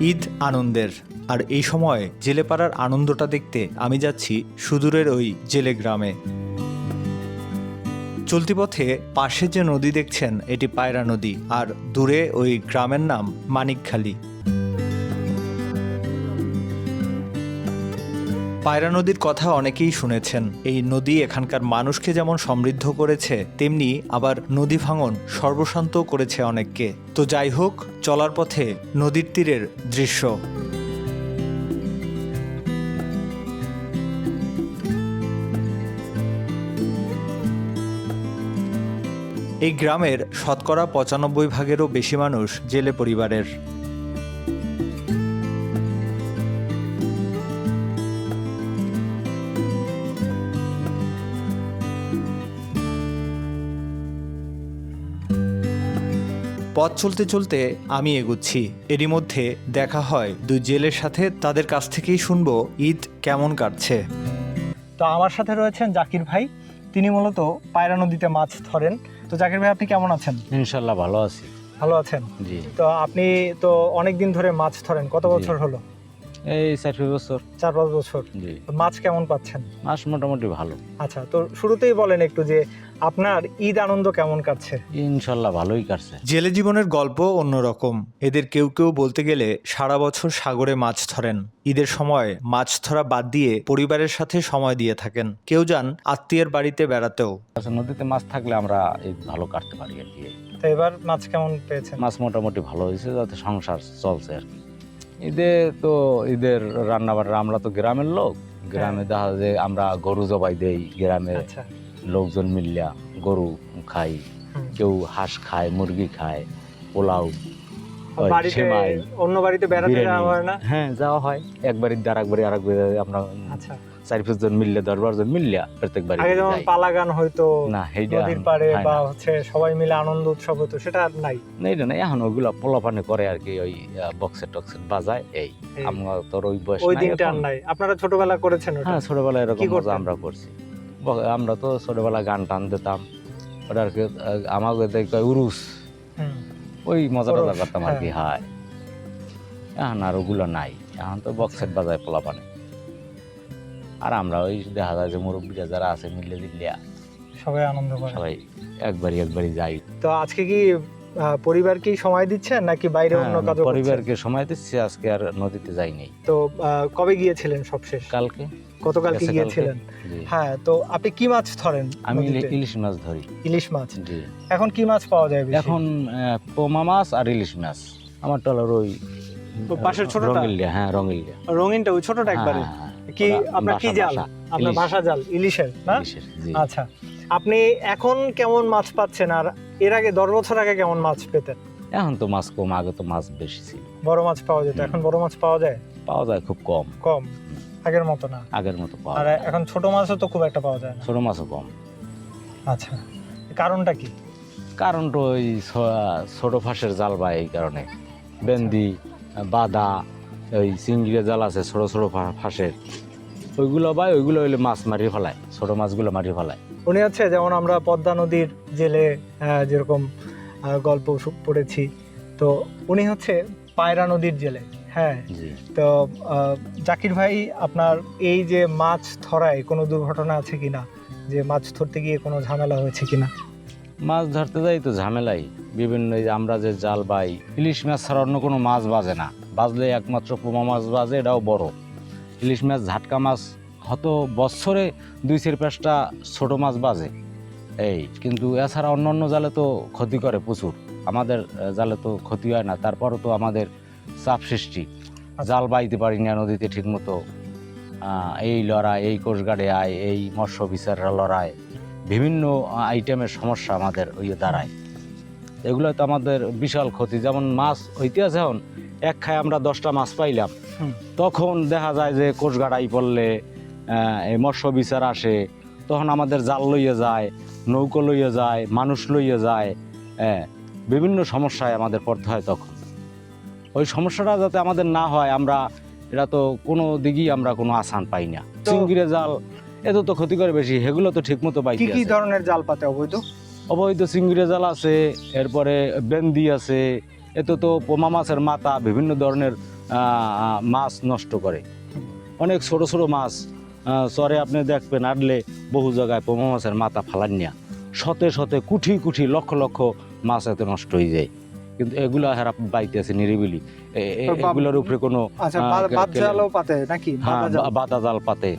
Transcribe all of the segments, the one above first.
ঈদ আনন্দের। আর এই সময় জেলেপাড়ার আনন্দটা দেখতে আমি যাচ্ছি সুদূরের ওই জেলে গ্রামে। চলতি পথে পাশে যে নদী দেখছেন, এটি পায়রা নদী। আর দূরে ওই গ্রামের নাম মানিকখালী। পায়রা নদীর কথা অনেকেই শুনেছেন। এই নদী এখানকার মানুষকে যেমন সমৃদ্ধ করেছে, তেমনি আবার নদী ভাঙন সর্বশান্ত করেছে অনেককে। তো যাই হোক, চলার পথে নদীর তীরের দৃশ্য। এই গ্রামের শতকরা পঁচানব্বই ভাগেরও বেশি মানুষ জেলে পরিবারের। পথ চলতে চলতে আমি এগুচ্ছি। এরই মধ্যে দেখা হয় দুই জেলের সাথে তাদের কাছ থেকেই শুনব ঈদ কেমন কাটছে। তো আমার সাথে রয়েছেন জাকির ভাই। তিনি মূলত পায়রা নদীতে মাছ ধরেন। তো জাকির ভাই আপনি কেমন আছেন? ইনশাল্লাহ ভালো আছি। ভালো আছেন? জি। তো আপনি তো অনেক দিন ধরে মাছ ধরেন। কত বছর হলো? এই চার বছর। চার পাঁচ বছর। জি। মাছ কেমন পাচ্ছেন? মাস মোটামুটি ভালো। আচ্ছা তো শুরুতেই বলেন একটু যে আপনার ঈদ আনন্দ কেমন কাটছে? ইনশাল্লাহ ভালোই কাটছে। জেলে জীবনের গল্প অন্যরকম। এদের কেউ কেউ বলতে গেলে সারা বছর সাগরে মাছ ধরেন। ঈদের সময় মাছ ধরা বাদ দিয়ে পরিবারের সাথে সময় দিয়ে থাকেন। কেউ যান আত্মীয়ের বাড়িতে বেড়াতেও। আচ্ছা নদীতে মাছ থাকলে আমরা এই ভালো কাটতে পারি আর কি। তো এবার মাছ কেমন পেয়েছেন? মাছ মোটামুটি ভালো হয়েছে যাতে সংসার চলছে আর কি। ঈদে তো ঈদের রান্না বান্না আমরা তো গ্রামের লোক। গ্রামে দেখা যায় আমরা গরু জবাই দেই গ্রামের আচ্ছা। লোকজন মিলিয়া গরু খাই। কেউ হাঁস খায় মুরগি খায় পোলাও অন্য বাড়িতে বেড়াতে যাওয়া হয় না? হ্যাঁ যাওয়া হয়। একবারের দ্বার একবারে আর একবারে আমরা আচ্ছা। চার পাঁচ জন মিললে দশ বারো জন মিললে প্রত্যেক বাড়ি আগে যেমন পালা গান হয়তো না নদীর পাড়ে বা হচ্ছে সবাই মিলে আনন্দ উৎসব হতো সেটা আর নাই। না এখন ওগুলো পোলাপানে করে আর কি ওই বাজায় এই আমরা তোর ওই বয়স ওই দিনটা আর নাই। আপনারা ছোটবেলা করেছেন ওটা? হ্যাঁ ছোটবেলায় এরকম মজা আমরা করছি। আমরা তো ছোটবেলা গান টান দিতাম ওটা আর কি আমাকে দেখে উরুস। ওই মজা টজা করতাম আর কি হায়। এখন আর ওগুলো নাই এখন তো বক্সেট বাজায় পোলাপানে। আর আমরা ওই দেখা যায় যে মুরব্বীরা যারা আছে মিললে দিল্লিয়া সবাই আনন্দ করে। সবাই একবারই একবারই যাই। তো আজকে কি পরিবারকেই সময় দিচ্ছেন নাকি বাইরে অন্য হ্যাঁ, কাজ পরিবারকে সময় দিচ্ছি আজকে আর নদীতে যাই নাই তো কবে গিয়েছিলেন সবশেষ? কালকে? গতকালকে গিয়েছিলেন? হ্যাঁ তো আপনি কি মাছ ধরেন আমি ইলিশ মাছ ধরি। ইলিশ মাছ? জি। এখন কি মাছ পাওয়া যায় এখন পোমা মাছ আর ইলিশ মাছ। আমার টলার ওই পাশের ছোটটা? রঙিলিয়া হ্যাঁ রঙিলিয়া রঙিনটা ওই ছোটটা একবারে? হ্যাঁ, হ্যাঁ, কি আপনার কি জাল? আপনার। ভাষা জাল ইলিশের না? আচ্ছা। আপনি এখন কেমন মাছ পাচ্ছেন? আর এর আগে দশ বছর আগে কেমন মাছ পেতেন? এখন তো মাছ কম আগে তো মাছ বেশি ছিল। বড় মাছ পাওয়া যেত এখন বড় মাছ পাওয়া যায়? পাওয়া যায় খুব কম। কম? আগের মতো না? আগের মতো পাওয়া আর এখন ছোট মাছও তো খুব একটা পাওয়া যায় না। ছোট মাছও কম। আচ্ছা। কারণটা কি? কারণ তো ওই ছোট ফাঁসের জাল বা এই কারণে। বেন্দি বাদা ওই চিংড়ির জাল আছে ছোট ছোট ফাঁসের ওইগুলো বা ওইগুলো হইলে মাছ মারি ফেলায় ছোট মাছগুলো মারি ফেলায়। উনি হচ্ছে যেমন আমরা পদ্মা নদীর জেলে যেরকম গল্প পড়েছি তো উনি হচ্ছে পায়রা নদীর জেলে হ্যাঁ? জি। তো জাকির ভাই আপনার এই যে মাছ ধরায় কোনো দুর্ঘটনা আছে কিনা যে মাছ ধরতে গিয়ে কোনো ঝামেলা হয়েছে কিনা মাছ ধরতে যাই তো ঝামেলাই। বিভিন্ন আমরা যে জাল বাই ইলিশ মাছ ছাড়া অন্য কোনো মাছ বাজে না। বাজলে একমাত্র পোমা মাছ বাজে, এটাও বড়। ইলিশ মাছ, ঝাটকা মাছ হয়তো বছরে দুই চার পাঁচটা ছোট মাছ বাজে। এই, কিন্তু এছাড়া অন্য অন্য জালে তো ক্ষতি করে প্রচুর। আমাদের জালে তো ক্ষতি হয় না, তারপরও তো আমাদের চাপ সৃষ্টি। জাল বাইতে পারি না নদীতে ঠিকমতো। এই লড়াই, এই কোষগাড়ে আয়, এই মৎস্য বিচাররা লড়াই। বিভিন্ন আইটেমের সমস্যা আমাদের ওই দাঁড়ায়। এগুলো তো আমাদের বিশাল ক্ষতি। যেমন মাছ হইতে আছে এখন এক খায় আমরা দশটা মাছ পাইলাম। তখন দেখা যায় যে কোষগাড়াই পড়লে মৎস্য বিচার আসে তখন আমাদের জাল লইয়ে যায় নৌকো লইয়ে যায় মানুষ লইয়ে যায় হ্যাঁ বিভিন্ন সমস্যায় আমাদের পড়তে হয় তখন। ওই সমস্যাটা যাতে আমাদের না হয় আমরা এটা তো কোনো দিকেই আমরা কোনো আসান পাই না। চিংড়িরে জাল এত তো ক্ষতি করে বেশি সেগুলো তো ঠিক মতো কি কি ধরনের জাল পাতে অবৈধ? অবৈধ চিংড়ি জাল আছে এরপরে বেন্দি আছে এতে তো পোমা মাছের মাথা বিভিন্ন ধরনের মাছ নষ্ট করে। অনেক ছোট ছোট মাছ চরে আপনি দেখবেন আটলে বহু জায়গায় পোমা মাছের মাথা ফালান নিয়া শতে শতে কুঠি কুঠি লক্ষ লক্ষ মাছ এতে নষ্ট হয়ে যায়। কিন্তু এগুলো হেরা বাইতে আছে নিরিবিলি এগুলোর উপরে কোনো আচ্ছা আহ, বা- কে- বাদ কেলে- জালও পাতে নাকি? হ্যাঁ জাল। বাতা জাল পাতে।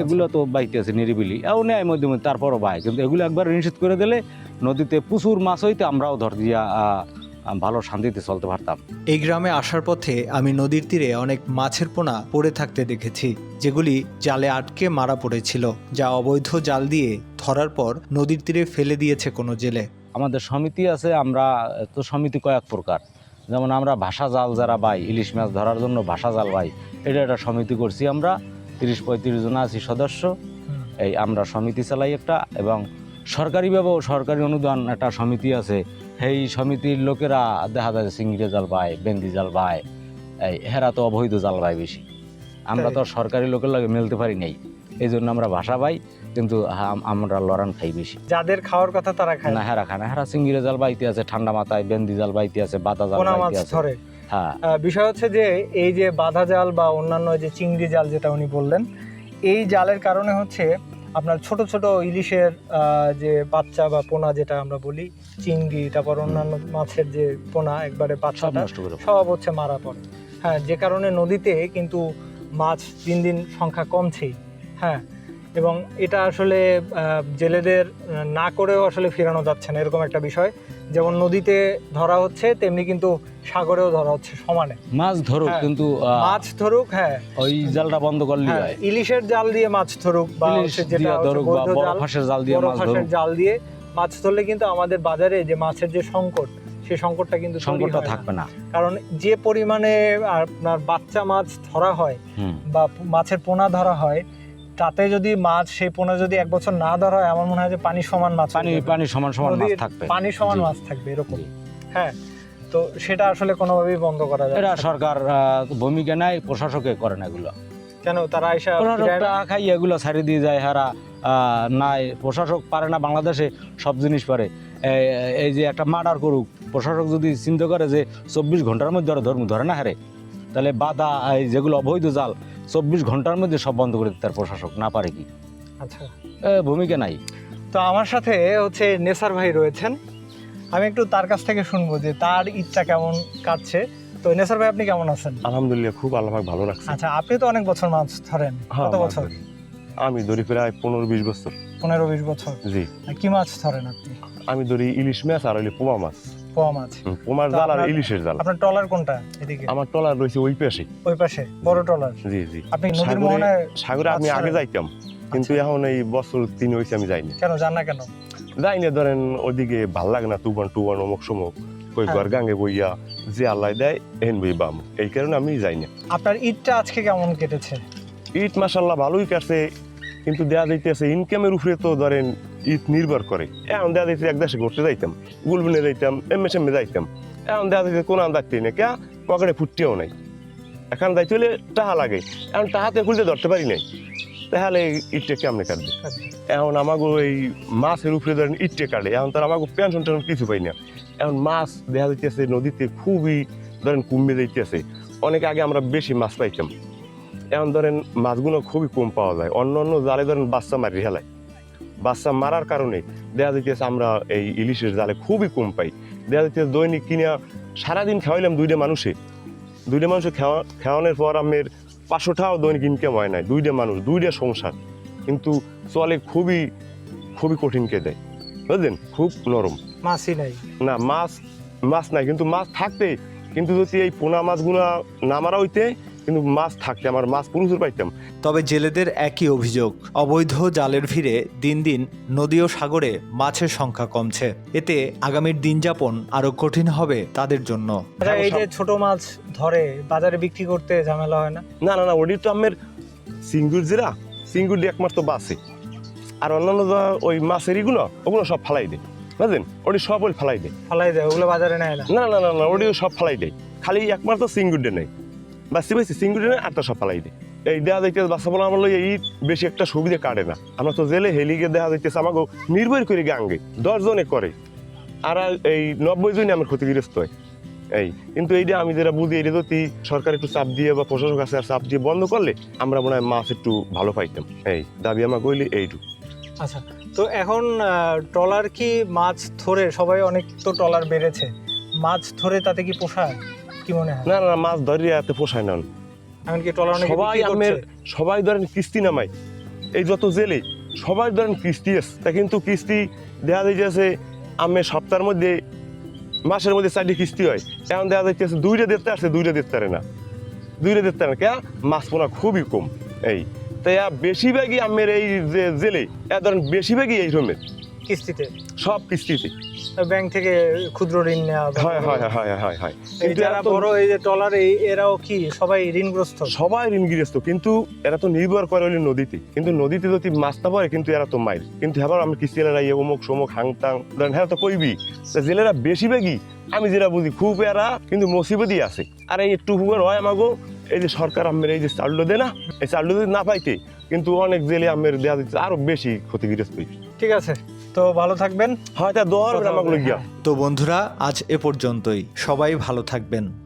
এগুলো তো বাইতে আছে নিরিবিলি। এও নেয় মধ্যে মধ্যে তারপরও বাই কিন্তু এগুলো একবার নিষেধ করে দিলে নদীতে প্রচুর মাছ হইতে আমরাও ধর দিয়া ভালো শান্তিতে চলতে পারতাম। এই গ্রামে আসার পথে আমি নদীর তীরে অনেক মাছের পোনা পড়ে থাকতে দেখেছি যেগুলি জালে আটকে মারা পড়েছিল যা অবৈধ জাল দিয়ে ধরার পর নদীর তীরে ফেলে দিয়েছে কোনো জেলে। আমাদের সমিতি আছে আমরা তো সমিতি কয়েক প্রকার। যেমন আমরা ভাষা জাল যারা বাই ইলিশ মাছ ধরার জন্য ভাষা জাল বাই এটা একটা সমিতি করছি আমরা। তিরিশ পঁয়ত্রিশ জন আছি সদস্য। এই আমরা সমিতি চালাই একটা এবং সরকারি ব্যবহার সরকারি অনুদান একটা সমিতি আছে। সেই সমিতির লোকেরা দেখা যায় চিংড়ি জাল পায় বেন্দি জাল পায় এই হেরা তো অবৈধ জাল পায় বেশি। আমরা তো সরকারি লোকের লাগে মেলতে পারি নাই। এই জন্য আমরা ভাষা পাই কিন্তু আমরা লড়ান খাই বেশি। যাদের খাওয়ার কথা তারা খায়। না হেরা খায় না। হেরা চিংড়ি জাল বাইতে আছে ঠান্ডা মাথায় বেন্দি জাল বাইতে আছে বাতা জাল বাইতে আছে। বিষয় হচ্ছে যে এই যে বাধা জাল বা অন্যান্য যে চিংড়ি জাল যেটা উনি বললেন এই জালের কারণে হচ্ছে আপনার ছোট ছোট ইলিশের যে বাচ্চা বা পোনা যেটা আমরা বলি চিংড়ি তারপর অন্যান্য মাছের যে পোনা একবারে বাচ্চাটা সব হচ্ছে মারা পড়ে। হ্যাঁ যে কারণে নদীতে কিন্তু মাছ দিন দিন সংখ্যা কমছেই। হ্যাঁ এবং এটা আসলে জেলেদের না করেও আসলে ফেরানো যাচ্ছে না এরকম একটা বিষয়। যেমন নদীতে ধরা হচ্ছে তেমনি কিন্তু সাগরেও ধরা হচ্ছে সমানে। মাছ ধরুক হ্যাঁ, কিন্তু মাছ ধরুক হ্যাঁ। ওই জালটা বন্ধ করলে হ্যাঁ, ইলিশের জাল দিয়ে মাছ ধরুক বা যেটা ধরুক বা বড় ফাঁসের জাল দিয়ে মাছ ধরুক। জাল দিয়ে মাছ ধরলে কিন্তু আমাদের বাজারে যে মাছের যে সংকট সেই সংকটটা কিন্তু সংকটটা থাকবে না। কারণ যে পরিমাণে আপনার বাচ্চা মাছ ধরা হয় বা মাছের পোনা ধরা হয় তাতে যদি মাছ সেই পোনা যদি এক বছর না ধরা হয় আমার মনে হয় যে পানি সমান মাছ পানি পানি সমান সমান মাছ থাকবে। পানি সমান মাছ থাকবে এরকম। হ্যাঁ। তো সেটা আসলে কোনোভাবেই বন্ধ করা যায় এটা সরকার ভূমিকা নাই প্রশাসকে করে না এগুলো। কেন? তারা আইসা টাকা খাই এগুলো ছাড়ি দিয়ে যায় হারা নাই। প্রশাসক পারে না বাংলাদেশে সব জিনিস পারে। এই- যে একটা মার্ডার করুক প্রশাসক যদি চিন্তা করে যে চব্বিশ ঘণ্টার মধ্যে ওরা ধর্ম ধরে না হারে তাহলে বাধা এই যেগুলো অবৈধ জাল চব্বিশ ঘণ্টার মধ্যে সব বন্ধ করে দিতে তার প্রশাসক না পারে কি? আচ্ছা। ভূমিকা নাই। তো আমার সাথে হচ্ছে নেসার ভাই রয়েছেন। আমি একটু তার কাছ থেকে শুনব যে তার ইচ্ছা কেমন কাটছে। তো নেসার ভাই আপনি কেমন আছেন? আলহামদুলিল্লাহ খুব আল্লাহ ভালো রাখছে। আচ্ছা আপনি তো অনেক বছর মাছ ধরেন হ্যাঁ, কত বছর? আমি ধরি প্রায় পনেরো বিশ বছর। পনেরো বিশ বছর? জি। কি মাছ ধরেন আপনি? আমি ধরি ইলিশ মাছ আর হইলে পোমা মাছ। পোয়া মাছ। পোমার জাল আর ইলিশের জাল। আপনার কোনটা এদিকে? আমার টলার রয়েছে ওই পাশে। ওই পাশে বড় ট্রলার? জি জি। আপনি নদীর সাগরে- মোহনায় সাগরে আমি আচ্ছা। আগে যাইতাম কিন্তু এখন এই বছর তিন হয়েছে আমি যাইনি। কেন জান না কেন? যাই না ধরেন ওদিকে ভালো লাগে না তুবান টুবান অমুক সমুক কই হ্যাঁ। ঘর গাঙ্গে বইয়া যে আল্লাহ দেয় এহেন বই বাম এই কারণে আমি যাই না। আপনার ঈদটা আজকে কেমন কেটেছে? ঈদ মাসাল্লাহ ভালোই কাটছে কিন্তু দেয়া যাইতেছে ইনকামের উপরে তো ধরেন ঈদ নির্ভর করে। এখন দেয়া যাইতে এক দেশে ঘুরতে যাইতাম গুলবিনে যাইতাম এমএ যাইতাম। এখন দেয়া যাইতে কোন আন্দাজতেই না কে পকেটে ফুটতেও নাই। এখন যাইতে হলে টাহা লাগে এখন টাহাতে খুলতে ধরতে পারি নাই। তাহলে ঈদটা কেমনে কাটবে? এখন আমাকে এই মাছের উপরে ধরেন ইটটে কাটে, এখন তার আমাকে পেনশন টেনশন কিছু পাই না। এখন মাছ দেখা যাইতেছে নদীতে খুবই ধরেন কমে যাইতেছে, অনেক আগে আমরা বেশি মাছ পাইতাম। এখন ধরেন মাছগুলো খুবই কম পাওয়া যায়, অন্য অন্য জালে ধরেন বাচ্চা মারি হেলায়। বাচ্চা মারার কারণে দেখা যাইতেছে আমরা এই ইলিশের জালে খুবই কম পাই। দেখা যাইতেছে দৈনিক কিনা সারাদিন খাওয়াইলাম দুইটা মানুষে। দুইটা মানুষে খাওয়া খাওয়ানোর পর আমের পাঁচশোটাও দৈনিক ইনকাম হয় নাই দুইটা মানুষ দুইটা সংসার। কিন্তু চলে খুবই খুবই কঠিনকে দেয় বুঝলেন? খুব নরম। মাছই নাই। না মাছ মাছ নাই কিন্তু মাছ থাকতে কিন্তু যদি এই পোনা মাছগুলো না মারা হইতে কিন্তু মাছ থাকতে আমার মাছ প্রচুর পাইতাম। তবে জেলেদের একই অভিযোগ অবৈধ জালের ভিড়ে দিন দিন নদী ও সাগরে মাছের সংখ্যা কমছে। এতে আগামীর দিন যাপন আরও কঠিন হবে তাদের জন্য। এই যে ছোট মাছ ধরে বাজারে বিক্রি করতে ঝামেলা হয় না? না না না ওটি তো আমের সিঙ্গুর জিরা সিঙ্গুর দিয়ে একমাত্র বাসে। আর অন্যান্য যা ওই মাছের ইগুলো ওগুলো সব ফালাই দেয়। বুঝলেন? ওটি সব ওই ফালাই দেয়। ফালাই দেয় ওগুলো বাজারে নেয় না। না না না না ওটিও সব ফালাই দেয়। খালি একমাত্র সিঙ্গুর সিঙ্গুরডে নেই বাসি বাসি সিঙ্গুরডে নেই আটটা ফালাই দেয় এই দেওয়া যাইতেছে বাচ্চা বলা আমার ঈদ বেশি একটা সুবিধা কাটে না। আমরা তো জেলে হেলিগে দেওয়া যাইতেছে আমাকে নির্ভর করে গাঙ্গে দশ জনে করে। আর এই নব্বই জনে আমার ক্ষতিগ্রস্ত হয়। এই, কিন্তু এইটা আমি যেটা বুঝি এটা যদি সরকার একটু চাপ দিয়ে বা প্রশাসক আছে চাপ দিয়ে বন্ধ করলে আমরা মনে হয় মাছ একটু ভালো পাইতাম। এই, দাবি আমার কইলে এইটু আচ্ছা তো এখন ট্রলার কি মাছ ধরে? সবাই অনেক তো ট্রলার বেড়েছে। মাছ ধরে তাতে কি পোষায় কি মনে হয়? না না মাছ এত পোষায় না। ট্রলার অনেকে সবাই আমের সবাই ধরেন কিস্তি নামাই এই যত জেলে সবাই ধরেন কিস্তি আছে। তা কিন্তু কিস্তি দেখা যাইতেছে আমের সপ্তাহের মধ্যে মাসের মধ্যে চারটি কিস্তি হয়। এখন দেখা যাইতেছে দুইটা দেখতে আসছে দুইটা দেখতে পারে না। দুইটা দেখতে পারে না। কে মাছ পোনা খুবই কম। এই। তাই বেশিরভাগই আমের এই যে জেলে এ ধরেন বেশিরভাগই এই রকমের কিস্তিতে? সব কিস্তিতে। ব্যাংক থেকে ক্ষুদ্র ঋণ নেওয়া হয় হয় হয় হয় হয় কিন্তু যারা বড় এই যে ট্রলার এই এরাও কি সবাই ঋণগ্রস্ত? সবাই ঋণগ্রস্ত কিন্তু এরা তো নির্ভর করে নদীতে। কিন্তু নদীতে যদি মাছ না পড়ে কিন্তু এরা তো মাইর। কিন্তু আমি কিস্তিরা ইয়ে অমুক সমুক হাংতাং হ্যাঁ তো কইবি জেলেরা বেশিরভাগই আমি যেটা বুঝি খুব এরা কিন্তু মুসিবতই আছে। আর এই একটু হয় আমাগো এই যে সরকার আমের এই যে চাউল দে না এই চাউল যদি না পাইতে কিন্তু অনেক জেলে আমের দেওয়া দিচ্ছে আরও বেশি ক্ষতিগ্রস্ত ঠিক আছে। তো ভালো থাকবেন। হয়তো দোয়ার গিয়া হ্যাঁ। তো বন্ধুরা আজ এ পর্যন্তই। সবাই ভালো থাকবেন।